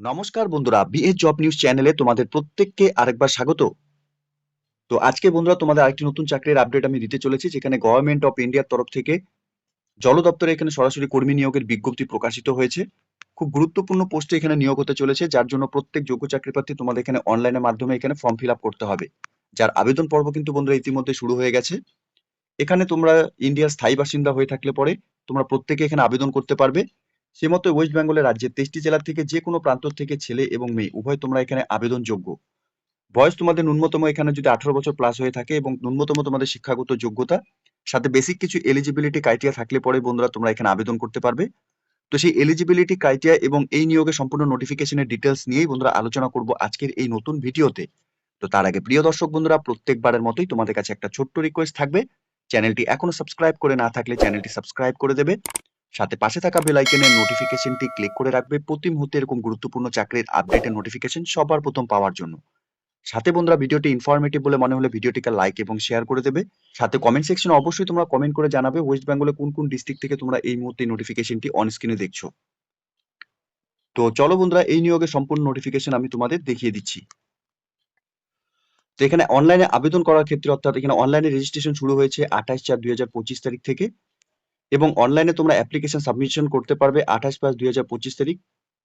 নমস্কার বন্ধুরা BA job news চ্যানেলে তোমাদের প্রত্যেককে আরেকবার স্বাগত। তো আজকে বন্ধুরা তোমাদের আরেকটি নতুন চাকরির আপডেট আমি দিতে চলেছি, যেখানে গভর্নমেন্ট অফ ইন্ডিয়ার তরফ থেকে জল দপ্তরে এখানে সরাসরি কর্মী নিয়োগের বিজ্ঞপ্তি প্রকাশিত হয়েছে। খুব গুরুত্বপূর্ণ পোস্টে এখানে নিয়োগ হতে চলেছে, যার জন্য প্রত্যেক যোগ্য চাকরি প্রার্থী তোমাদের এখানে অনলাইনের মাধ্যমে এখানে ফর্ম ফিল করতে হবে। যার আবেদন পর্ব কিন্তু বন্ধুরা ইতিমধ্যে শুরু হয়ে গেছে। এখানে তোমরা ইন্ডিয়ার স্থায়ী বাসিন্দা হয়ে থাকলে পরে তোমরা প্রত্যেকে এখানে আবেদন করতে পারবে। সে মতো ওয়েস্ট বেঙ্গলের রাজ্যের তেইশটি জেলা থেকে যে কোনো প্রান্ত থেকে ছেলে এবং মেয়ে, উভয় তোমরা এখানে আবেদনযোগ্য। বয়স তোমাদের ন্যূনতম এখানে যদি আঠারো বছর প্লাস হয়ে থাকে এবং ন্যূনতম তোমাদের শিক্ষাগত যোগ্যতা, সাথে বেসিক কিছু এলিজিবিলিটি ক্রাইটেরিয়া থাকলে পরে বন্ধুরা তোমরা এখানে আবেদন করতে পারবে। তো সেই এলিজিবিলিটি ক্রাইটেরিয়া এবং এই নিয়োগের সম্পূর্ণ নোটিফিকেশনের ডিটেলস নিয়েই বন্ধুরা আলোচনা করব আজকের এই নতুন ভিডিওতে। তো তার আগে প্রিয় দর্শক বন্ধুরা, প্রত্যেকবারের মতোই তোমাদের কাছে একটা ছোট্ট রিকোয়েস্ট থাকবে। চ্যানেলটি এখনও সাবস্ক্রাইব করে না থাকলে চ্যানেলটি সাবস্ক্রাইব করে দেবে। সাথে পাশে থাকা বেল আইকনের নোটিফিকেশনটি ক্লিক করে রাখবে। প্রতি মুহূর্তে এরকম গুরুত্বপূর্ণ চাকরির আপডেটের নোটিফিকেশন সবার প্রথম পাওয়ার জন্য। সাথে বন্ধুরা ভিডিওটি ইনফরমেটিভ বলে মনে হলে ভিডিওটিকে লাইক এবং শেয়ার করে দেবে। সাথে কমেন্ট সেকশনে অবশ্যই তোমরা কমেন্ট করে জানাবে ওয়েস্ট বেঙ্গলে কোন কোন ডিস্ট্রিক্ট থেকে তোমরা এই মুহূর্তে নোটিফিকেশনটি অন স্ক্রিনে দেখছ। তো চলো বন্ধুরা, এই নিয়োগের সম্পূর্ণ নোটিফিকেশন আমি তোমাদের দেখিয়ে দিচ্ছি। তো এখানে অনলাইনে আবেদন করার ক্ষেত্রে অর্থাৎ এখানে অনলাইনে রেজিস্ট্রেশন শুরু হয়েছে আঠাশ চার দুই তারিখ থেকে। এবং অনলাইনে তোমরা অ্যাপ্লিকেশন সাবমিশন করতে পারবে আঠাশ পাঁচ দুই হাজার পঁচিশ তারিখ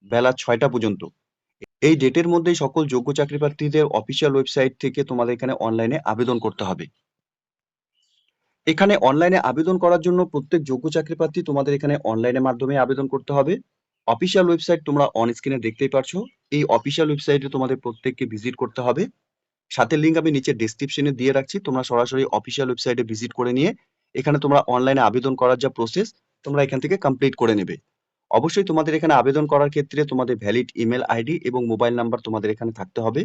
বেলা ছয়টা পর্যন্ত। এই ডেটের মধ্যেই সকল যোগ্য চাকরি প্রার্থীদের অফিসিয়াল ওয়েবসাইট থেকে তোমাদের এখানে অনলাইনে আবেদন করতে হবে। এখানে অনলাইনে আবেদন করার জন্য প্রত্যেক যোগ্য চাকরি প্রার্থী তোমাদের এখানে অনলাইনের মাধ্যমে আবেদন করতে হবে। অফিসিয়াল ওয়েবসাইট তোমরা অন স্ক্রিনে দেখতেই পারছ। এই অফিসিয়াল ওয়েবসাইটে তোমাদের প্রত্যেককে ভিজিট করতে হবে। সাথে লিঙ্ক আমি নিচে ডেসক্রিপশনে দিয়ে রাখছি। তোমরা সরাসরি অফিসিয়াল ওয়েবসাইটে ভিজিট করে নিয়ে এখানে তোমরা অনলাইনে আবেদন করার যা প্রসেস তোমরা এখান থেকে কমপ্লিট করে নেবে। অবশ্যই তোমাদের এখানে আবেদন করার ক্ষেত্রে তোমাদের ভ্যালিড ইমেল আইডি এবং মোবাইল নাম্বার তোমাদের এখানে থাকতে হবে।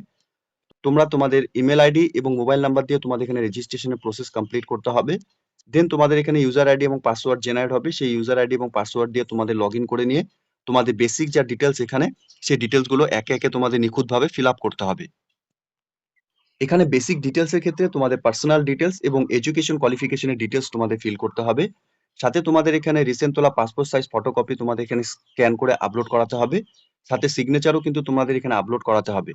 তোমরা তোমাদের ইমেল আইডি এবং মোবাইল নাম্বার দিয়ে তোমাদের এখানে রেজিস্ট্রেশনের প্রসেস কমপ্লিট করতে হবে। দেন তোমাদের এখানে ইউজার আইডি এবং পাসওয়ার্ড জেনারেট হবে। সেই ইউজার আইডি এবং পাসওয়ার্ড দিয়ে তোমাদের লগ করে নিয়ে তোমাদের বেসিক যা ডিটেলস এখানে, সেই ডিটেলসগুলো একে একে তোমাদের নিখুঁতভাবে ফিল করতে হবে। এখানে বেসিক ডিটেলস এর ক্ষেত্রে তোমাদের পার্সোনাল ডিটেলস এবং এডুকেশন কোয়ালিফিকেশনের ডিটেলস তোমাদের ফিল করতে হবে। সাথে তোমাদের এখানে রিসেন্ট তোলা পাসপোর্ট সাইজ ফটোকপি তোমাদের এখানে স্ক্যান করে আপলোড করাতে হবে। সাথে সিগনেচারও কিন্তু তোমাদের এখানে আপলোড করাতে হবে।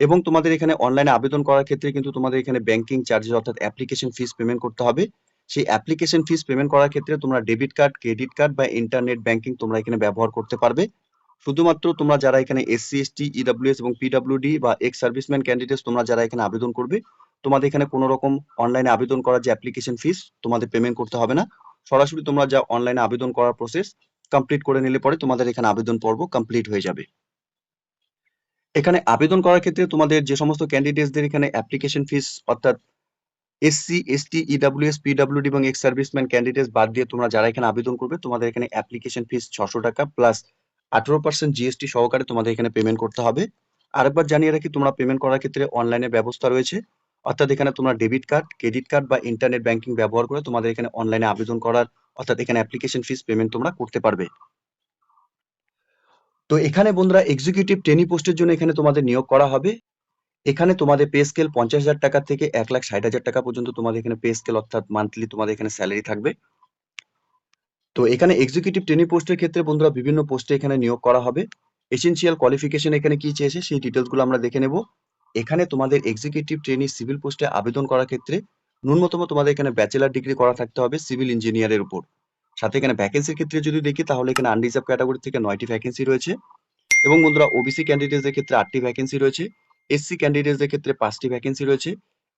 এবং তোমাদের এখানে অনলাইনে আবেদন করার ক্ষেত্রে কিন্তু তোমাদের এখানে ব্যাংকিং চার্জেস অর্থাৎ অ্যাপ্লিকেশন ফিস পেমেন্ট করতে হবে। সেই অ্যাপ্লিকেশন ফিস পেমেন্ট করার ক্ষেত্রে তোমরা ডেবিট কার্ড ক্রেডিট কার্ড বা ইন্টারনেট ব্যাংকিং তোমরা এখানে ব্যবহার করতে পারবে। শুধুমাত্র তোমরা যারা এখানে এসসি এসটি ইডব্লিউএস এবং পিডাব্লিউডি বা এক্স সার্ভিসম্যান ক্যান্ডিডেটস তোমরা যারা এখানে আবেদন করবে, তোমাদের এখানে কোনো রকম অনলাইনে আবেদন করার যে অ্যাপ্লিকেশন ফিস তোমাদের পেমেন্ট করতে হবে না। সরাসরি তোমরা যা অনলাইনে আবেদন করার প্রসেস কমপ্লিট করে নিলে পরে তোমাদের এখানে আবেদন পর্ব কমপ্লিট হয়ে যাবে। এখানে আবেদন করার ক্ষেত্রে তোমাদের যে সমস্ত ক্যান্ডিডেটসদের এখানে অ্যাপ্লিকেশন ফিস অর্থাৎ এসসি এসটি ইডব্লিউএস পিডব্লিউডি এবং এক্স সার্ভিসম্যান ক্যান্ডিডেটস বাদ দিয়ে তোমরা যারা এখানে আবেদন করবে, তোমাদের এখানে অ্যাপ্লিকেশন ফিস ছশো টাকা প্লাস আঠারো পার্সেন্ট জিএসটি সহকারে তোমাদের এখানে পেমেন্ট করতে হবে। আরেকবার জানিয়ে রাখি, তোমরা পেমেন্ট করার ক্ষেত্রে অনলাইনে ব্যবস্থা রয়েছে। অর্থাৎ এখানে তোমরা ডেবিট কার্ড ক্রেডিট কার্ড বা ইন্টারনেট ব্যাংকিং ব্যবহার করে তোমাদের এখানে অনলাইনে আবেদন করার, অর্থাৎ এখানে অ্যাপ্লিকেশন ফিস পেমেন্ট তোমরা করতে পারবে। তো এখানে বন্ধুরা এক্সিকিউটিভ ট্রেনি পোস্টের জন্য এখানে তোমাদের নিয়োগ করা হবে। এখানে তোমাদের পে স্কেল পঞ্চাশ হাজার টাকা থেকে এক লাখ ষাট হাজার টাকা পর্যন্ত তোমাদের এখানে পে স্কেল অর্থাৎ মান্থলি তোমাদের এখানে স্যালারি থাকবে। তো এখানে এক্সিকিউটিভ ট্রেনি পোস্টের ক্ষেত্রে বন্ধুরা বিভিন্ন পোস্টে এখানে নিয়োগ করা হবে। এসেনশিয়াল কোয়ালিফিকেশন এখানে কি চেয়েছে সেই ডিটেলসগুলো আমরা দেখে নেব। এখানে তোমাদের এক্সিকিউটিভ ট্রেনি সিভিল পোস্টে আবেদন করার ক্ষেত্রে ন্যূনতম তোমাদের এখানে ব্যাচেলার ডিগ্রি করা থাকতে হবে সিভিল ইঞ্জিনিয়ারের উপর। সাথে এখানে ভ্যাকেন্সির ক্ষেত্রে যদি দেখি, তাহলে এখানে আনরিজার্ভ ক্যাটাগরি থেকে নয়টি ভ্যাকেন্সি রয়েছে। এবং বন্ধুরা ওবিসি ক্যান্ডিডেটসদের ক্ষেত্রে আটটি ভ্যাকেন্সি রয়েছে। এসসি ক্যান্ডিডেটসদের ক্ষেত্রে পাঁচটি ভ্যাকেন্সি রয়েছে।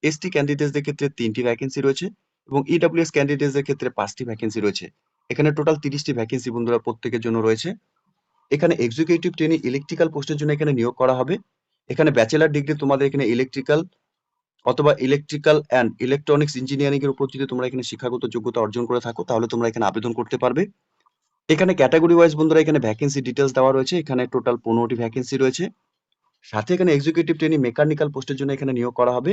এসটি ক্যান্ডিডেটসদের ক্ষেত্রে তিনটি ভ্যাকেন্সি রয়েছে। এবং ইডব্লিউএস ক্যান্ডিডেটসদের ক্ষেত্রে পাঁচটি ভ্যাকেন্সি রয়েছে। এখানে টোটাল তিরিশটি ভ্যাকেন্সি বন্ধুরা প্রত্যেকের জন্য রয়েছে। এখানে এক্সিকিউটিভ ট্রেনি ইলেকট্রিক্যাল পোস্টের জন্য এখানে নিয়োগ করা হবে। এখানে ব্যাচেলার ডিগ্রি তোমাদের এখানে ইলেকট্রিক্যাল অথবা ইলেকট্রিক্যাল অ্যান্ড ইলেকট্রনিক্স ইঞ্জিনিয়ারিং এর উপর যদি তোমরা এখানে শিক্ষাগত যোগ্যতা অর্জন করে থাকো, তাহলে তোমরা এখানে আবেদন করতে পারবে। এখানে ক্যাটাগরি ওয়াইজ বন্ধুরা এখানে ভ্যাকেন্সি ডিটেলস দেওয়া রয়েছে। এখানে টোটাল পনেরোটি ভ্যাকেন্সি রয়েছে। সাথে এখানে এক্সিকিউটিভ ট্রেনি মেকানিক্যাল পোস্টের জন্য এখানে নিয়োগ করা হবে।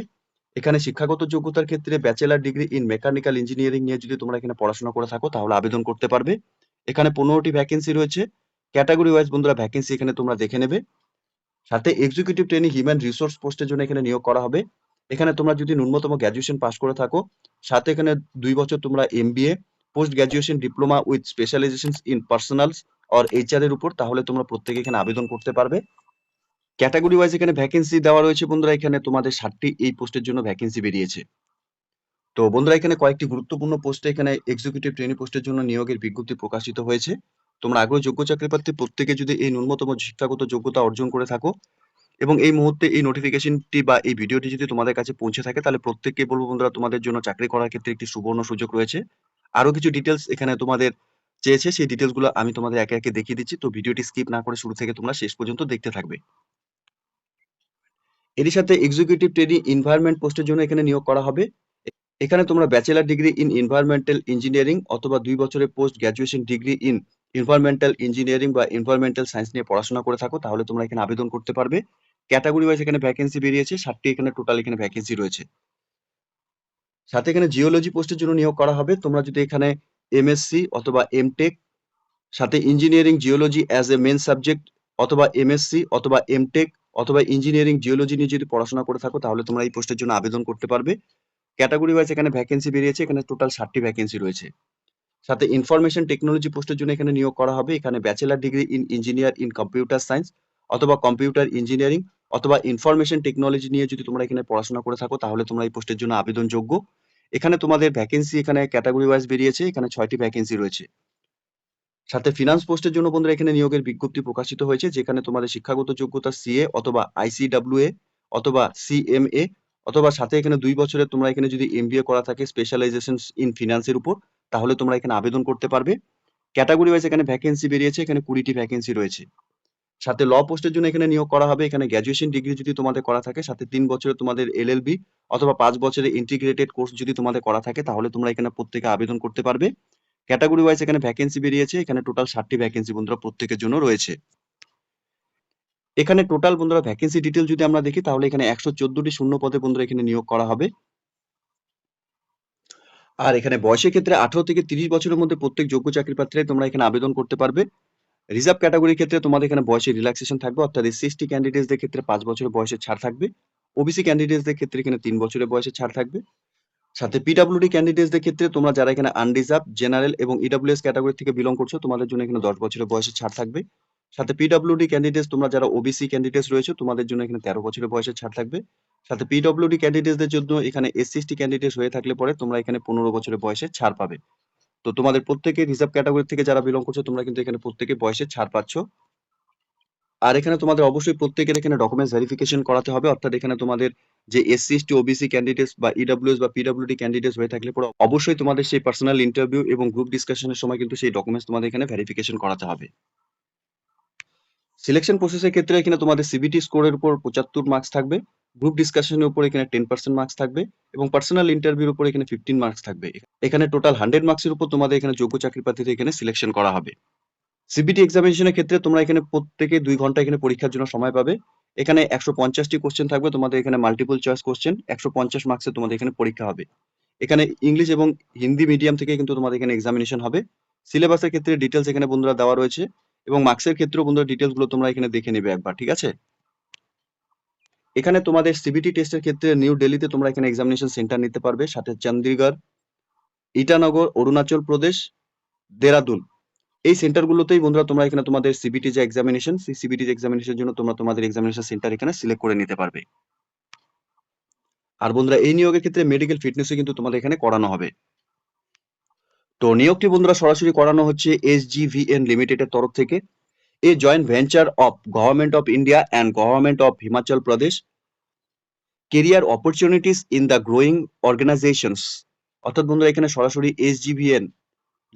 এখানে শিক্ষাগত যোগ্যতার ক্ষেত্রে bachelor degree in mechanical engineering নিয়ে যদি তোমরা এখানে পড়াশোনা করে থাকো, তাহলে আবেদন করতে পারবে। এখানে পনেরোটি ভ্যাকেন্সি রয়েছে। ক্যাটাগরি ওয়াইজ বন্ধুরা ভ্যাকেন্সি এখানে তোমরা দেখে নেবে। সাথে এক্সিকিউটিভ ট্রেনিং হিউম্যান রিসোর্স পোস্টের জন্য এখানে নিয়োগ করা হবে। এখানে তোমরা যদি ন্যূনতম গ্র্যাজুয়েশন পাস করে থাকো, সাথে এখানে দুই বছর তোমরা MBA post graduation diploma with specialisation in personal R HR এর উপর, তাহলে তোমরা প্রত্যেকে এখানে আবেদন করতে পারবে। ক্যাটাগরি ওয়াইজ এখানে ভ্যাকেন্সি দেওয়া রয়েছে বন্ধুরা, এখানে তোমাদের ষাটটি এই পোস্টের জন্য ভ্যাকেন্সি বেরিয়েছে। তো বন্ধুরা, এখানে কয়েকটি গুরুত্বপূর্ণ পোস্টে এখানে এক্সিকিউটিভ ট্রেনি পোস্টের জন্য নিয়োগের বিজ্ঞপ্তি প্রকাশিত হয়েছে। তোমরা আগ্রহ যোগ্য চাকরি প্রার্থী প্রত্যেকে যদি এই ন্যূনতম শিক্ষাগত যোগ্যতা অর্জন করে থাকো এবং এই মুহূর্তে এই নোটিফিকেশনটি বা এই ভিডিওটি যদি তোমাদের কাছে পৌঁছে থাকে, তাহলে প্রত্যেককে বলব বন্ধুরা, তোমাদের জন্য চাকরি করার ক্ষেত্রে একটি সুবর্ণ সুযোগ রয়েছে। আরও কিছু ডিটেলস এখানে তোমাদের চেয়েছে, সেই ডিটেলসগুলো আমি তোমাদের একে একে দেখিয়ে দিচ্ছি। তো ভিডিওটি স্কিপ না করে শুরু থেকে তোমরা শেষ পর্যন্ত দেখতে থাকবে। এরই সাথে এক্সিকিউটিভ ট্রেনিং এনভায়রনমেন্ট পোস্টের জন্য এখানে নিয়োগ করা হবে। এখানে তোমরা bachelor degree in environmental engineering অথবা দুই বছরের post graduation degree in environmental engineering বা এনভায়রনমেন্টাল সায়েন্স নিয়ে পড়াশোনা করে থাকো, তাহলে তোমরা এখানে আবেদন করতে পারবে। ক্যাটাগরি ওয়াইজ এখানে ভ্যাকেন্সি বেরিয়েছে, ষাটটি এখানে টোটাল এখানে ভ্যাকেন্সি রয়েছে। সাথে এখানে জিওলজি পোস্টের জন্য নিয়োগ করা হবে, তোমরা যদি এখানে এমএসসি অথবা এমটেক সাথে engineering geology as a main subject অথবা এমএসসি অথবা এমটেক অথবা ইঞ্জিনিয়ারিং জিওলজি নিয়ে যদি পড়াশোনা করে থাকো, তাহলে তোমরা এই পোস্টের জন্য আবেদন করতে পারবে। ক্যাটাগরি ওয়াইজ এখানে ভ্যাকেন্সি বেরিয়েছে, এখানে টোটাল ষাটটি ভ্যাকেন্সি রয়েছে। সাথে ইনফরমেশন টেকনোলজি পোস্টের জন্য এখানে নিয়োগ করা হবে। এখানে bachelor degree in engineer in computer science অথবা কম্পিউটার ইঞ্জিনিয়ারিং অথবা ইনফরমেশন টেকনোলজি নিয়ে যদি তোমরা এখানে পড়াশোনা করে থাকো, তাহলে তোমরা এই পোস্টের জন্য আবেদনযোগ্য। এখানে তোমাদের ভ্যাকেন্সি এখানে ক্যাটাগরি ওয়াইজ বেরিয়েছে, এখানে ছয়টি ভ্যাকেন্সি রয়েছে। সাথে ফিনান্স পোস্টের জন্য বন্ধুরা এখানে নিয়োগের বিজ্ঞপ্তি প্রকাশিত হয়েছে, যেখানে তোমাদের শিক্ষাগত যোগ্যতা সিএ অথবা আইসিডাব্লিউএ অথবা সিএমএ অথবা সাথে এখানে দুই বছরের তোমরা এখানে যদি এমবিএ করা থাকে স্পেশালাইজেশন ইন ফিনান্সের উপর, তাহলে তোমরা এখানে আবেদন করতে পারবে। ক্যাটাগরি ওয়াইজ এখানে ভ্যাকেন্সি বেরিয়েছে, এখানে কুড়িটি ভ্যাকেন্সি রয়েছে। সাথে ল পোস্টের জন্য এখানে নিয়োগ করা হবে, এখানে গ্র্যাজুয়েশন ডিগ্রি যদি তোমাদের করা থাকে, সাথে তিন বছরে তোমাদের এলএলবি অথবা পাঁচ বছরের ইন্টিগ্রেটেড কোর্স যদি তোমাদের করা থাকে, তাহলে তোমরা এখানে প্রত্যেকে আবেদন করতে পারবে। ক্যাটাগরি ওয়াইজ এখানে ভ্যাকেন্সি বেরিয়েছে, এখানে টোটাল ষাটটি ভ্যাকেন্সি বন্ধুরা প্রত্যেকের জন্য রয়েছে। এখানে টোটাল বন্ধুরা ভ্যাকেন্সি ডিটেল যদি আমরা দেখি, তাহলে এখানে একশো চোদ্দটি শূন্য পদে বন্ধুরা এখানে নিয়োগ করা হবে। আর এখানে বয়সের ক্ষেত্রে আঠারো থেকে তিরিশ বছরের মধ্যে প্রত্যেক যোগ্য চাকরি প্রার্থীরাই তোমরা এখানে আবেদন করতে পারবে। রিজার্ভ ক্যাটাগরির ক্ষেত্রে তোমাদের এখানে বয়সে রিল্যাক্সেশন থাকবে, অর্থাৎ এসসি এসটি ক্যান্ডিডেটসদের ক্ষেত্রে পাঁচ বছরের বয়সের ছাড় থাকবে। ওবিসি ক্যান্ডিডেটসদের ক্ষেত্রে এখানে তিন বছরের বয়সের ছাড় থাকবে। সাথে পিডাব্লিউডি ক্যান্ডিডেটসদের ক্ষেত্রে তোমরা যারা এখানে আনরিজার্ভ জেনারেল এবং ইডাব্লিউএস ক্যাটাগরি থেকে বিলং করছ, তোমাদের জন্য এখানে দশ বছরের বয়সের ছাড় থাকবে। সাথে পিডাব্লিউডি ক্যান্ডিডেটস তোমরা যারা ওবিসি ক্যান্ডিডেটস রয়েছে, তোমাদের জন্য এখানে তেরো বছরের বয়সের ছাড় থাকবে। সাথে পিডব্লিউডি ক্যান্ডিডেটসদের জন্য এখানে এসসি এসটি ক্যান্ডিডেটস হয়ে থাকলে পরে তোমরা এখানে পনেরো বছরের বয়সে ছাড় পাবে। তো তোমাদের প্রত্যেকে রিজার্ভ ক্যাটাগরি থেকে যারা বিলং করছ, তোমরা কিন্তু এখানে প্রত্যেকে বয়সে ছাড় পাচ্ছ। আর এখানে তোমাদের অবশ্যই প্রত্যেকের এখানে ডকুমেন্টস ভেরিফিকেশন করাতে হবে। অর্থাৎ এখানে তোমাদের যে এসসি এসটি ওবিসি ক্যান্ডিডেটস বা ইডব্লিউএস বা পিডব্লিউডি ক্যান্ডিডেটস হয়ে থাকলে পরে অবশ্যই তোমাদের সেই পার্সোনাল ইন্টারভিউ এবং গ্রুপ ডিসকাশনের সময় কিন্তু সেই ডকুমেন্টস তোমাদের এখানে ভেরিফিকেশন করাতে হবে। সিলেকশন প্রসেসের ক্ষেত্রে এখানে তোমাদের সিবিটি স্কোরের উপর পঁচাত্তর মার্কস থাকবে। গ্রুপ ডিসকাশনের উপর এখানে টেন পার্সেন্ট মার্কস থাকবে এবং পার্সোনাল ইন্টারভিউর উপর এখানে ফিফটিন মার্কস থাকবে। এখানে টোটাল হান্ড্রেড মার্কসের উপর তোমাদের এখানে যোগ্য চাকরি প্রার্থীদের এখানে সিলেকশন করা হবে। সিবিটি এক্সামিনেশনের ক্ষেত্রে তোমরা এখানে প্রত্যেকে দুই ঘণ্টা এখানে পরীক্ষার জন্য সময় পাবে। এখানে একশো পঞ্চাশটি কোশ্চেন থাকবে, তোমাদের এখানে মাল্টিপল চয়েস কোশ্চেন একশো পঞ্চাশ মার্কসের তোমাদের এখানে পরীক্ষা হবে। এখানে ইংলিশ এবং হিন্দি মিডিয়াম থেকে কিন্তু তোমাদের এখানে এক্সামিনেশন হবে। সিলেবাসের ক্ষেত্রে ডিটেলস এখানে বন্ধুরা দেওয়া রয়েছে এবং মার্কসের ক্ষেত্রেও বন্ধুরা ডিটেলসগুলো তোমরা এখানে দেখে নেবে একবার, ঠিক আছে? এখানে তোমাদের সিবিটি টেস্টের ক্ষেত্রে নিউ দিল্লিতে তোমরা এখানে এক্সামিনেশন সেন্টার নিতে পারবে, সাথে চন্ডীগড় ইটানগর অরুণাচল প্রদেশ দেরাদুন এই সেন্টারগুলোতেই বন্ধুরা তোমরা এখানে তোমাদের সিবিটি যে এক্সামিনেশন সেই সিবিটি এক্সামিনেশনের জন্য তোমরা তোমাদের এক্সামিনেশন সেন্টার এখানে সিলেক্ট করে নিতে পারবে। আর বন্ধুরা এই নিয়োগের ক্ষেত্রে মেডিকেল ফিটনেসও কিন্তু তোমাদের এখানে করানো হবে। তো নিয়োগটি বন্ধুরা সরাসরি করানো হচ্ছে এসজিভিএন লিমিটেডের তরফ থেকে। A joint venture of government of India and government of Himachal Pradesh career opportunities in the growing organisations অর্থাৎ বন্ধুরা এখানে সরাসরি এসজিভিএন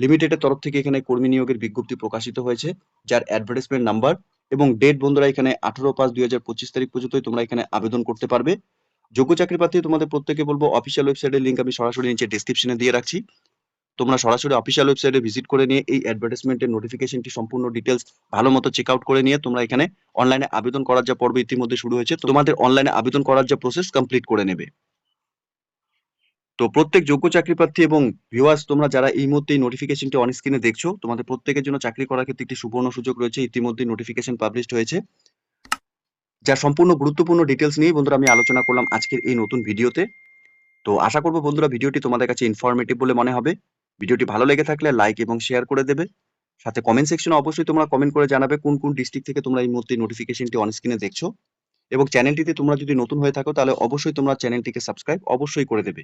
লিমিটেডের তরফ থেকে এখানে কর্মী নিয়োগের বিজ্ঞপ্তি প্রকাশিত হয়েছে, যার অ্যাডভার্টাইজমেন্ট নাম্বার এবং ডেট বন্ধুরা এখানে আঠারো পাঁচ দুই হাজার পঁচিশ তারিখ পর্যন্তই তোমরা এখানে আবেদন করতে পারবে। যোগ্য চাকরি প্রার্থী তোমাদের প্রত্যেকে বলব অফিসিয়াল ওয়েবসাইটের লিঙ্ক আমি সরাসরি নিচে ডিসক্রিপশনে দিয়ে রাখছি। তোমরা সরাসরি অফিসিয়াল ওয়েবসাইটে ভিজিট করে নিয়ে এই অ্যাডভার্টাইজমেন্টের নোটিফিকেশনটি সম্পূর্ণ ডিটেলস ভালো মতো চেক আউট করে নিয়ে তোমরা এখানে অনলাইনে আবেদন করার যা পর্ব ইতিমধ্যে শুরু হয়েছে, তোমাদের অনলাইনে আবেদন করার যা প্রসেস কমপ্লিট করে নেবে। তো প্রত্যেক যোগ্য চাকরি প্রার্থী এবং ভিওয়ার্স তোমরা যারা এই মুহূর্তে নোটিফিকেশনটি অন স্ক্রিনে দেখছ, তোমাদের প্রত্যেকের জন্য চাকরি করার ক্ষেত্রে একটি সুবর্ণ সুযোগ রয়েছে। ইতিমধ্যে নোটিফিকেশন পাবলিশড হয়েছে। যা সম্পূর্ণ গুরুত্বপূর্ণ ডিটেলস নিয়ে বন্ধুরা আমি আলোচনা করলাম আজকের এই নতুন ভিডিওতে। তো আশা করব বন্ধুরা ভিডিওটি তোমাদের কাছে ইনফরমেটিভ বলে মনে হবে। ভিডিওটি ভালো লেগে থাকলে লাইক এবং শেয়ার করে দেবে। সাথে কমেন্ট সেকশনে অবশ্যই তোমরা কমেন্ট করে জানাবে কোন কোন ডিস্ট্রিক্ট থেকে তোমরা এই মুহূর্তে নোটিফিকেশনটি অন স্ক্রিনে দেখছ। এবং চ্যানেলটিতে তোমরা যদি নতুন হয়ে থাকো, তাহলে অবশ্যই তোমরা চ্যানেলটিকে সাবস্ক্রাইব অবশ্যই করে দেবে।